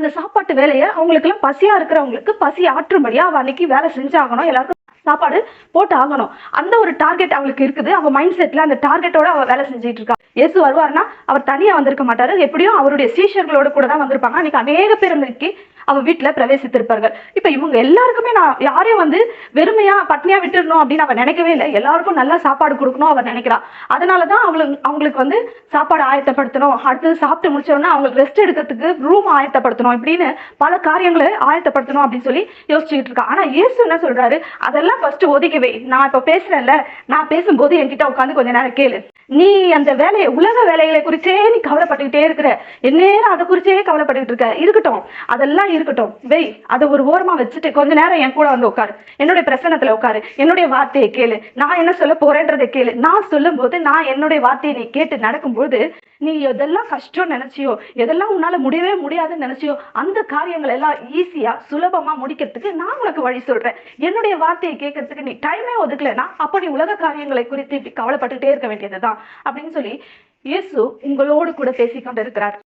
அந்த சாப்பாட்டு வேலையை அவங்களுக்குலாம் பசியா இருக்கிறவங்களுக்கு பசி ஆற்றும்படியா அவ அன்னைக்கு வேலை செஞ்சாகணும் எல்லாருக்கும் சாப்பாடு போட்டு ஆகணும் அந்த ஒரு டார்கெட் அவளுக்கு இருக்குது. அவ மைண்ட் செட்ல அந்த டார்கெட்டோட அவ வேலை செஞ்சுட்டு இருக்கா. இயேசு வருவார்னா அவர் தனியா வந்திருக்க மாட்டாரு. எப்படியும் அவருடைய சீஷர்களோட கூட தான் வந்திருப்பாங்க. அன்னைக்கு அநேக பேர் இன்னைக்கு அவ வீட்டுல பிரவேசித்திருப்பார்கள். இப்ப இவங்க எல்லாருக்குமே நான் யாரையும் வந்து வெறுமையா பட்னியா விட்டுடணும் அப்படின்னு அவ நினைக்கவே இல்லை. எல்லாருக்கும் நல்லா சாப்பாடு கொடுக்கணும் அவ நினைக்கிறா. அதனாலதான் அவங்களுக்கு அவங்களுக்கு வந்து சாப்பாடு ஆயத்தப்படுத்தணும். அடுத்தது சாப்பிட்டு முடிச்ச அவங்களுக்கு ரெஸ்ட் எடுக்கிறதுக்கு ரூம் ஆயத்தப்படுத்தணும் இப்படின்னு பல காரியங்களை ஆயத்தப்படுத்தணும் அப்படின்னு சொல்லி யோசிச்சுக்கிட்டு இருக்கா. ஆனா இயேசு என்ன சொல்றாரு? அதெல்லாம் ஃபர்ஸ்ட் ஒதுக்கவே. நான் இப்ப பேசுறேன்ல. நான் பேசும்போது என்கிட்ட உட்காந்து கொஞ்ச நேரம் கேளு. நீ அந்த வேலையை உலக வேலைகளை குறிச்சே நீ கவலைப்பட்டுக்கிட்டே இருக்கிற. எந்நேரம் அதை குறிச்சே கவலைப்பட்டுக்கிட்டு இருக்க. இருக்கட்டும். அதெல்லாம் இருக்கட்டும். வெய் அதை ஒரு ஓரமா வச்சுட்டு கொஞ்ச நேரம் என் கூட வந்து உட்காரு. என்னுடைய பிரசனத்துல உட்காரு. என்னுடைய வார்த்தையை கேளு. நான் என்ன சொல்ல போறேன்றதை கேளு. நான் சொல்லும் போது நான் என்னுடைய வார்த்தையை நீ கேட்டு நடக்கும்போது நீ எதெல்லாம் கஷ்டம் நினைச்சியோ எதெல்லாம் உன்னால முடியவே முடியாதுன்னு நினைச்சியோ அந்த காரியங்கள் எல்லாம் ஈஸியா சுலபமா முடிக்கிறதுக்கு நான் உனக்கு வழி சொல்றேன். என்னுடைய வார்த்தையை கேட்கறதுக்கு நீ டைமே ஒதுக்கலைன்னா அப்ப நீ உலக காரியங்களை குறித்து இப்படி கவலைப்பட்டுட்டே இருக்க வேண்டியதுதான். அப்படின்னு சொல்லி இயேசு உங்களோடு கூட பேசிக் கொண்டிருக்கிறார்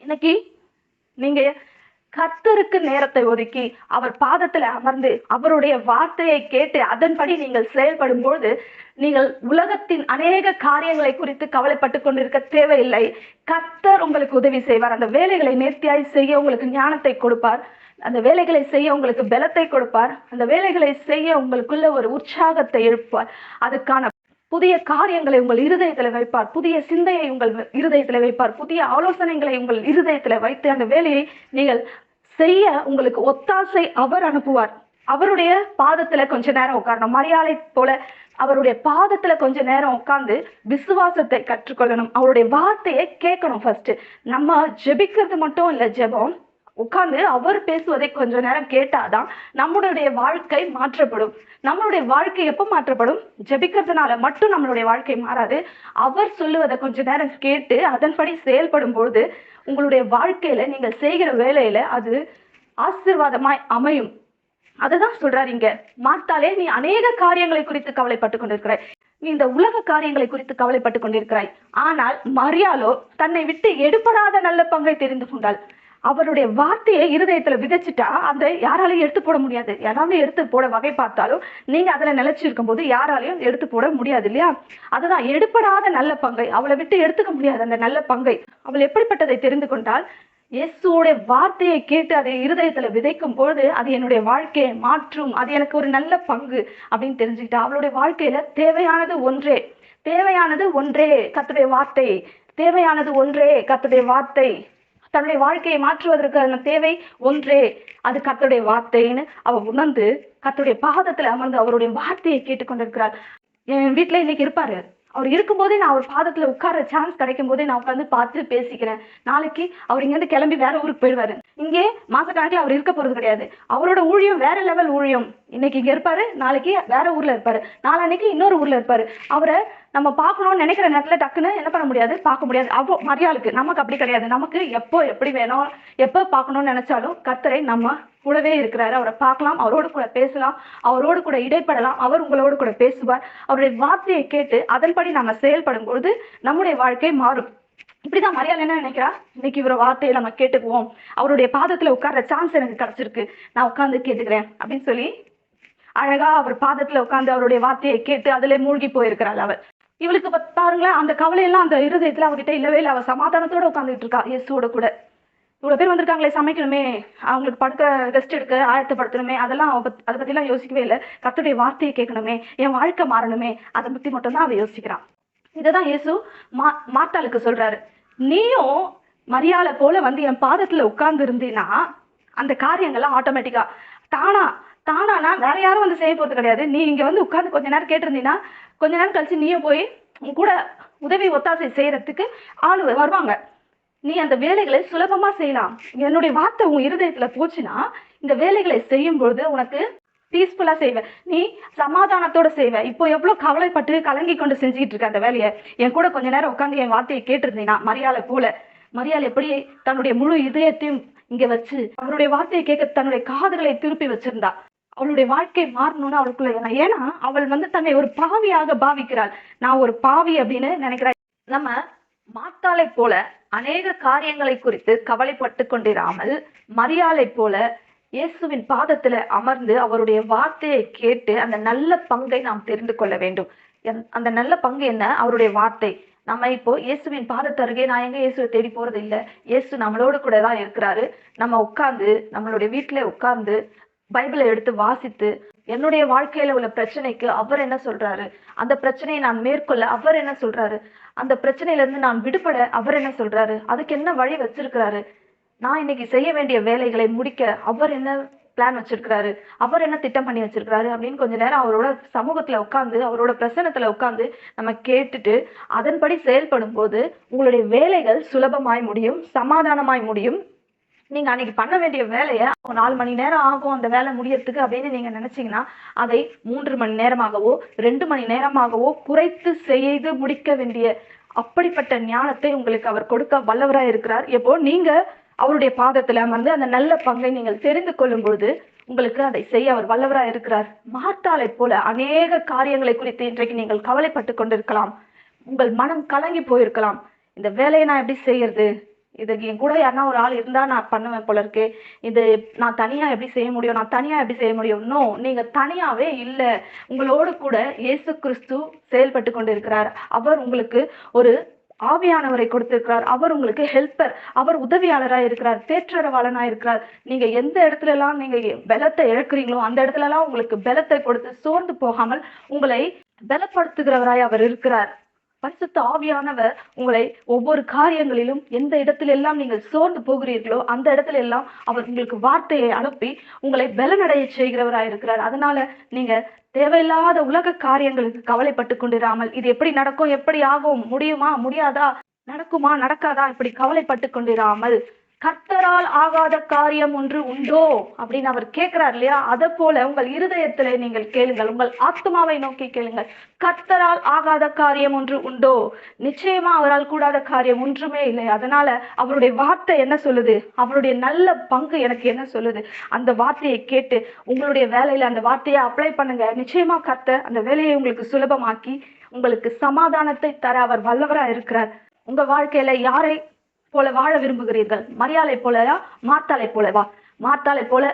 இன்னைக்கு நீங்க கர்த்தருக்கு நேரத்தை ஒதுக்கி அவர் பாதத்துல அமர்ந்து அவருடைய வார்த்தையை கேட்டு அதன்படி நீங்கள் செயல்படும் பொழுது நீங்கள் உலகத்தின் அநேக காரியங்களை குறித்து கவலைப்பட்டு கொண்டிருக்க தேவையில்லை. கர்த்தர் உங்களுக்கு உதவி செய்வார். அந்த வேலைகளை நேர்த்தியாய் செய்ய உங்களுக்கு ஞானத்தை கொடுப்பார். அந்த வேலைகளை செய்ய உங்களுக்கு பலத்தை கொடுப்பார். அந்த வேலைகளை செய்ய உங்களுக்குள்ள ஒரு உற்சாகத்தை எழுப்பார் அதுக்கான புதிய காரியங்களை உங்கள் இருதயத்தில் வைப்பார். புதிய சிந்தையை உங்கள் இருதயத்தில் வைப்பார். புதிய ஆலோசனைகளை உங்கள் இருதயத்துல வைத்து அந்த வேலையை நீங்கள் செய்ய உங்களுக்கு ஒத்தாசை அவர் அனுப்புவார். அவருடைய பாதத்துல கொஞ்ச நேரம் உட்காரணும். மரியாதை போல அவருடைய பாதத்துல கொஞ்ச நேரம் உட்கார்ந்து விசுவாசத்தை கற்றுக்கொள்ளணும். அவருடைய வார்த்தையை கேட்கணும் ஃபர்ஸ்ட் நம்ம ஜெபிக்கிறது மட்டும் இல்ல ஜெபம். உட்கார்ந்து அவர் பேசுவதை கொஞ்ச நேரம் கேட்டாதான் நம்மளுடைய வாழ்க்கை மாற்றப்படும். நம்மளுடைய வாழ்க்கை எப்போ மாற்றப்படும்? ஜெபிக்கிறதுனால மட்டும் நம்மளுடைய வாழ்க்கை மாறாது. அவர் சொல்லுவதை கொஞ்ச நேரம் கேட்டு அதன்படி செயல்படும் பொழுது உங்களுடைய வாழ்க்கையில நீங்கள் செய்கிற வேலையில அது ஆசீர்வாதமாய் அமையும். அதைதான் சொல்றாரு இங்க. மாத்தாலே நீ அநேக காரியங்களை குறித்து கவலைப்பட்டு கொண்டிருக்கிறாய். நீ இந்த உலக காரியங்களை குறித்து கவலைப்பட்டு கொண்டிருக்கிறாய். ஆனால் மரியாலோ தன்னை விட்டு எடுபடாத நல்ல பங்கை தெரிந்து கொண்டாள். அவருடைய வார்த்தையை இருதயத்துல விதைச்சிட்டா அந்த யாராலையும் எடுத்து போட முடியாது. யாராவது எடுத்து போட வகை பார்த்தாலும் நீங்க அதுல நிலைச்சிருக்கும் போது யாராலையும் எடுத்து போட முடியாது இல்லையா? அதுதான் எடுபடாத நல்ல பங்கை. அவளை விட்டு எடுத்துக்க முடியாது அந்த நல்ல பங்கை. அவள் எப்படிப்பட்டதை தெரிந்து கொண்டால் இயேசுடைய வார்த்தையை கேட்டு அதை இருதயத்துல விதைக்கும் பொழுது அது என்னுடைய வாழ்க்கையை மாற்றும். அது எனக்கு ஒரு நல்ல பங்கு அப்படின்னு தெரிஞ்சுக்கிட்டா அவளுடைய வாழ்க்கையில தேவையானது ஒன்றே. தேவையானது ஒன்றே கத்துடைய வார்த்தை. தேவையானது ஒன்றே கத்துடைய வார்த்தை. தன்னுடைய வாழ்க்கையை மாற்றுவதற்கான தேவை ஒன்றே. அது கர்த்தருடைய வார்த்தைன்னு அவ உணர்ந்து கத்துடைய பாதத்துல அமர்ந்து அவருடைய வார்த்தையை கேட்டுக்கொண்டிருக்கிறாள். என் வீட்டுல இன்னைக்கு இருப்பாரு. அவர் இருக்கும்போதே நான் அவர் பாதத்துல உட்கார சான்ஸ் கிடைக்கும் போதே நான் உட்காந்து பார்த்து பேசிக்கிறேன். நாளைக்கு அவர் இங்கேருந்து கிளம்பி வேற ஊருக்கு போயிடுவாரு. இங்கே மாசக்கணக்கில் அவர் இருக்க போறது கிடையாது. அவரோட ஊழியம் வேற லெவல் ஊழியம். இன்னைக்கு இங்க இருப்பாரு நாளைக்கு வேற ஊர்ல இருப்பாரு. நாளான்னைக்கு இன்னொரு ஊர்ல இருப்பாரு. அவரை நம்ம பார்க்கணும்னு நினைக்கிற நேரத்துல டக்குன்னு என்ன பண்ண முடியாது? பார்க்க முடியாது. அவ்வளோ மரியாளுக்கு. நமக்கு அப்படி கிடையாது. நமக்கு எப்போ எப்படி வேணும் எப்போ பார்க்கணும்னு நினைச்சாலும் கத்தரை நம்ம கூடவே இருக்கிறாரு. அவரை பார்க்கலாம் அவரோடு கூட பேசலாம் அவரோடு கூட இடைப்படலாம். அவர் உங்களோடு கூட பேசுவார். அவருடைய வார்த்தையை கேட்டு அதன்படி நம்ம செயல்படும் பொழுது நம்முடைய வாழ்க்கை மாறும். இப்படிதான் மரியாதை என்ன நினைக்கிறா? இன்னைக்கு இவர வார்த்தையை நம்ம கேட்டுக்குவோம். அவருடைய பாதத்துல உட்கார்ற சான்ஸ் எனக்கு கிடைச்சிருக்கு. நான் உட்காந்து கேட்டுக்கிறேன் அப்படின்னு சொல்லி அழகா அவர் பாதத்துல உட்காந்து அவருடைய வார்த்தையை கேட்டு அதுல மூழ்கி போயிருக்கிறாள் அவர் இவளுக்கு பாருங்களேன் அந்த கவலையெல்லாம் அந்த இருதயத்துல அவகிட்ட இல்லவே இல்லை. அவ சமாதானத்தோட உட்காந்துட்டு இருக்கா. இயேசுவோட கூட. இவ்வளவு பேர் வந்திருக்காங்களே சமைக்கணுமே. அவங்களுக்கு படுக்க ரெஸ்ட் எடுக்க ஆயத்தப்படுத்தணுமே. அதெல்லாம் அவ பத்- அதை பத்திலாம் யோசிக்கவே இல்லை. கத்துடைய வார்த்தையை கேட்கணுமே. என் வாழ்க்கை மாறணுமே. அதை பத்தி மட்டும்தான் அவ யோசிக்கிறான். இததான் இயேசு மா மார்த்தாளுக்கு சொல்றாரு. நீயும் மரியாதை போல வந்து என் பாதத்துல உட்கார்ந்து இருந்தீன்னா அந்த காரியங்கள்லாம் ஆட்டோமேட்டிக்கா தானா தானானா வேற யாரும் வந்து செய்ய போகிறது கிடையாது. நீ இங்க வந்து உட்கார்ந்து கொஞ்ச நேரம் கேட்டிருந்தீங்கன்னா கொஞ்ச நேரம் கழிச்சு நீயே போய் உன் கூட உதவி ஒத்தாசை செய்யறதுக்கு ஆள் வருவாங்க. நீ அந்த வேலைகளை சுலபமா செய்யலாம். என்னுடைய வார்த்தை உன் இருதயத்துல போச்சுன்னா இந்த வேலைகளை செய்யும் பொழுது உனக்கு பீஸ்ஃபுல்லா செய்வ. நீ சமாதானத்தோட செய்வ. இப்போ எவ்வளவு கவலைப்பட்டு கலங்கி கொண்டு செஞ்சுக்கிட்டு இருக்க அந்த வேலையை? என் கூட கொஞ்ச நேரம் உட்காந்து என் வார்த்தையை கேட்டிருந்தீங்கன்னா மரியாதை போல. மரியாதை எப்படி தன்னுடைய முழு இதயத்தையும் இங்க வச்சு அவருடைய வார்த்தையை கேட்க தன்னுடைய காதுகளை திருப்பி வச்சிருந்தா. அவளுடைய வாழ்க்கை மாறணும்னு அவளுக்குள்ள ஏன்னா அவள் வந்து தன்னை ஒரு பாவியாக பாவிக்கிறாள். நான் ஒரு பாவி அப்படின்னு நினைக்கிறாள் நம்ம மாத்தாளைப் போல அநேக காரியங்களை குறித்து கவலைப்பட்டு கொண்டிராமல் மரியாளைப் போல இயேசுவின் பாதத்துல அமர்ந்து அவருடைய வார்த்தையை கேட்டு அந்த நல்ல பங்கை நாம் தெரிந்து கொள்ள வேண்டும். அந்த நல்ல பங்கு என்ன? அவருடைய வார்த்தை. நம்ம இப்போ இயேசுவின் பாதத்தருகே நான் எங்க இயேசுவை தேடி போறது இல்லை இயேசு நம்மளோட கூட தான் இருக்கிறாரு. நம்ம உட்கார்ந்து நம்மளுடைய வீட்டுல உட்கார்ந்து பைபிளை எடுத்து வாசித்து என்னுடைய வாழ்க்கையில உள்ள பிரச்சனைக்கு அவர் என்ன சொல்றாரு? அந்த பிரச்சனையை நான் மேற்கொள்ள அவர் என்ன சொல்றாரு? அந்த பிரச்சனையில இருந்து நான் விடுபட அவர் என்ன சொல்றாரு? அதுக்கு என்ன வழி வச்சிருக்கிறாரு? நான் இன்னைக்கு செய்ய வேண்டிய வேலைகளை முடிக்க அவர் என்ன பிளான் வச்சிருக்கிறாரு? அவர் என்ன திட்டம் பண்ணி வச்சிருக்கிறாரு? அப்படின்னு கொஞ்ச நேரம் அவரோட சமூகத்துல உட்காந்து அவரோட பிரசனத்துல உட்காந்து நம்ம கேட்டுட்டு அதன்படி செயல்படும் போது உங்களுடைய வேலைகள் சுலபமாய் முடியும் சமாதானமாய் முடியும். நீங்க அன்னைக்கு பண்ண வேண்டிய வேலையை நாலு மணி நேரம் ஆகும் அந்த வேலை முடியறதுக்கு அப்படின்னு நீங்க நினைச்சீங்கன்னா அதை மூன்று மணி நேரமாகவோ ரெண்டு மணி நேரமாகவோ குறைத்து செய்து முடிக்க வேண்டிய அப்படிப்பட்ட ஞானத்தை உங்களுக்கு அவர் கொடுக்க வல்லவராய் இருக்கிறார். எப்போ? நீங்க அவருடைய பாதத்துல அமர்ந்து அந்த நல்ல பங்கை நீங்கள் தெரிந்து கொள்ளும் பொழுது உங்களுக்கு அதை செய்ய அவர் வல்லவராய் இருக்கிறார். மார்த்தாளை போல அநேக காரியங்களை குறித்து இன்றைக்கு நீங்கள் கவலைப்பட்டு கொண்டிருக்கலாம். உங்கள் மனம் கலங்கி போயிருக்கலாம். இந்த வேலையை நான் எப்படி செய்யறது? இதுக்கு என் கூட யாருன்னா ஒரு ஆள் இருந்தா நான் பண்ணுவேன் போல இருக்கு. இது நான் தனியா எப்படி செய்ய முடியும்? நான் தனியா எப்படி செய்ய முடியும்? இன்னும் நீங்க தனியாவே இல்ல. உங்களோடு கூட இயேசு கிறிஸ்து செயல்பட்டு கொண்டிருக்கிறார். அவர் உங்களுக்கு ஒரு ஆவியானவரை கொடுத்திருக்கிறார். அவர் உங்களுக்கு ஹெல்ப்பர் அவர் உதவியாளராக இருக்கிறார். தேற்றரவாளனாக இருக்கிறார். நீங்க எந்த இடத்துல எல்லாம் நீங்க பலத்தை இழக்கிறீங்களோ அந்த இடத்துல எல்லாம் உங்களுக்கு பலத்தை கொடுத்து சோர்ந்து போகாமல் உங்களை பலப்படுத்துகிறவராய் அவர் இருக்கிறார். பரிசுத்த ஆவியானவர் உங்களை ஒவ்வொரு காரியங்களிலும் எந்த இடத்துல எல்லாம் நீங்கள் சோர்ந்து போகிறீர்களோ அந்த இடத்துல எல்லாம் அவர் உங்களுக்கு வார்த்தையை அனுப்பி உங்களை பலனடைய செய்கிறவராய் இருக்கிறார். அதனால நீங்க தேவையில்லாத உலக காரியங்களுக்கு கவலைப்பட்டு கொண்டிராமல் இது எப்படி நடக்கும் எப்படி ஆகும் முடியுமா முடியாதா நடக்குமா நடக்காதா இப்படி கவலைப்பட்டு கொண்டிராமல் கர்த்தரால் ஆகாத காரியம் ஒன்று உண்டோ? அப்படின்னு அவர் கேட்கிறார் இல்லையா? அதை போல உங்கள் இருதயத்திலே நீங்கள் கேளுங்கள். உங்கள் ஆத்மாவை நோக்கி கேளுங்கள். கர்த்தரால் ஆகாத காரியம் ஒன்று உண்டோ? நிச்சயமா அவரால் கூடாத காரியம் ஒன்றுமே இல்லை. அதனால அவருடைய வார்த்தை என்ன சொல்லுது? அவருடைய நல்ல பங்கு எனக்கு என்ன சொல்லுது? அந்த வார்த்தையை கேட்டு உங்களுடைய வேலையில அந்த வார்த்தையை அப்ளை பண்ணுங்க. நிச்சயமா கர்த்தர் அந்த வேலையை உங்களுக்கு சுலபமாக்கி உங்களுக்கு சமாதானத்தை தர அவர் வல்லவரா இருக்கிறார். உங்க வாழ்க்கையில யாரை போல வாழ விரும்புகிறீர்கள். மரியாதை போலயா மார்த்தாளை போலவா மார்த்தாளை போல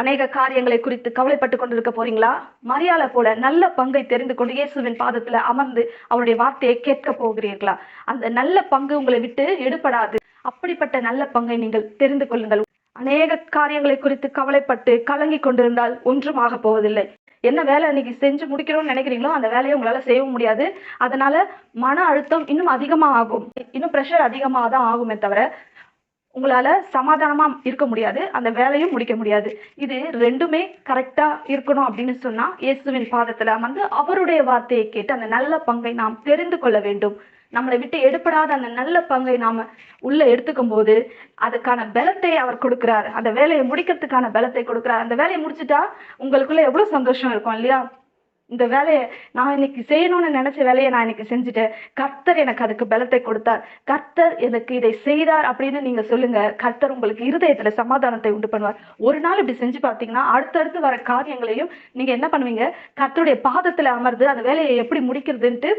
அநேக காரியங்களை குறித்து கவலைப்பட்டு கொண்டிருக்க போறீங்களா? மரியாதை போல நல்ல பங்கை தெரிந்து கொண்டு இயேசுவின் பாதத்துல அமர்ந்து அவருடைய வார்த்தையை கேட்க போகிறீர்களா? அந்த நல்ல பங்கு உங்களை விட்டு எடுபடாது. அப்படிப்பட்ட நல்ல பங்கை நீங்கள் தெரிந்து கொள்ளுங்கள். அநேக காரியங்களை குறித்து கவலைப்பட்டு கலங்கி கொண்டிருந்தால் ஒன்றும் ஆக போவதில்லை. என்ன வேலை இன்னைக்கு செஞ்சு முடிக்கணும்னு நினைக்கிறீங்களோ அந்த வேலையை உங்களால செய்ய முடியாது. அதனால மன அழுத்தம் இன்னும் அதிகமாக ஆகும். இன்னும் ப்ரெஷர் அதிகமாக தான் ஆகுமே தவிர உங்களால சமாதானமா இருக்க முடியாது. அந்த வேலையும் முடிக்க முடியாது. இது ரெண்டுமே கரெக்டா இருக்கணும் அப்படின்னு சொன்னா இயேசுவின் பாதத்துல அமர்ந்து அவருடைய வார்த்தையை கேட்டு அந்த நல்ல பங்கை நாம் தெரிந்து கொள்ள வேண்டும். நம்மளை விட்டு எடுப்படாத அந்த நல்ல பங்கை நாம உள்ள எடுத்துக்கும் போது அதுக்கான பலத்தை அவர் கொடுக்கிறார். அந்த வேலையை முடிக்கிறதுக்கான பலத்தை கொடுக்கிறார். அந்த வேலையை முடிச்சிட்டா உங்களுக்குள்ள எவ்வளவு சந்தோஷம் இருக்கும் இல்லையா? இந்த வேலையை நான் இன்னைக்கு செய்யணும்னு நினைச்ச வேலையை நான் இன்னைக்கு செஞ்சுட்டேன். கர்த்தர் எனக்கு அதுக்கு பலத்தை கொடுத்தார். கர்த்தர் எனக்கு இதை செய்தார் அப்படின்னு நீங்க சொல்லுங்க. கர்த்தர் உங்களுக்கு இருதயத்துல சமாதானத்தை உண்டு பண்ணுவார். ஒரு நாள் இப்படி செஞ்சு பார்த்தீங்கன்னா அடுத்தடுத்து வர காரியங்களையும் நீங்க என்ன பண்ணுவீங்க? கர்த்தருடைய பாதத்துல அமர்ந்து அந்த வேலையை எப்படி முடிக்கிறதுன்ட்டு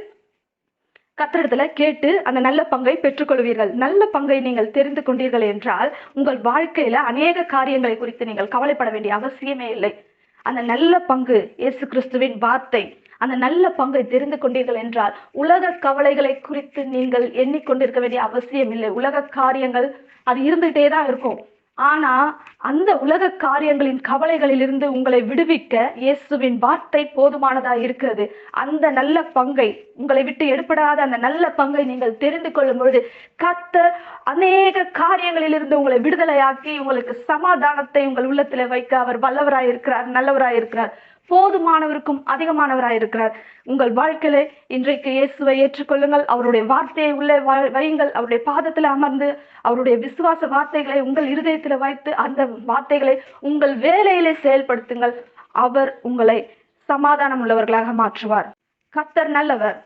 கத்திரிடத்துல கேட்டு அந்த நல்ல பங்கை பெற்றுக்கொள்வீர்கள். நல்ல பங்கை நீங்கள் தெரிந்து கொண்டீர்கள் என்றால் உங்கள் வாழ்க்கையில அநேக காரியங்களை குறித்து நீங்கள் கவலைப்பட வேண்டிய அவசியமே இல்லை. அந்த நல்ல பங்கு இயேசு கிறிஸ்துவின் வார்த்தை. அந்த நல்ல பங்கை தெரிந்து கொண்டீர்கள் என்றால் உலக கவலைகளை குறித்து நீங்கள் எண்ணிக்கொண்டிருக்க வேண்டிய அவசியம் இல்லை. உலக காரியங்கள் அது இருந்துகிட்டே தான் இருக்கும். ஆனா அந்த உலக காரியங்களின் கவலைகளிலிருந்து உங்களை விடுவிக்க இயேசுவின் வார்த்தை போதுமானதா இருக்கிறது. அந்த நல்ல பங்கை உங்களை விட்டு எடுப்படாத அந்த நல்ல பங்கை நீங்கள் தெரிந்து கொள்ளும் பொழுது கத்த அநேக காரியங்களிலிருந்து உங்களை விடுதலையாக்கி உங்களுக்கு சமாதானத்தை உங்கள் உள்ளத்துல வைக்க அவர் வல்லவராயிருக்கிறார் இருக்கிறார் போதுமானவருக்கும் அதிகமானவராய் இருக்கிறார். உங்கள் வாழ்க்கையில இன்றைக்கு இயேசுவை ஏற்றுக்கொள்ளுங்கள். அவருடைய வார்த்தையை உள்ளே வ- வையுங்கள். அவருடைய பாதத்துல அமர்ந்து அவருடைய விசுவாச வார்த்தைகளை உங்கள் இருதயத்துல வைத்து அந்த வார்த்தைகளை உங்கள் வேலையிலே செயல்படுத்துங்கள். அவர் உங்களை சமாதானம் உள்ளவர்களாக மாற்றுவார். கத்தர் நல்லவர்.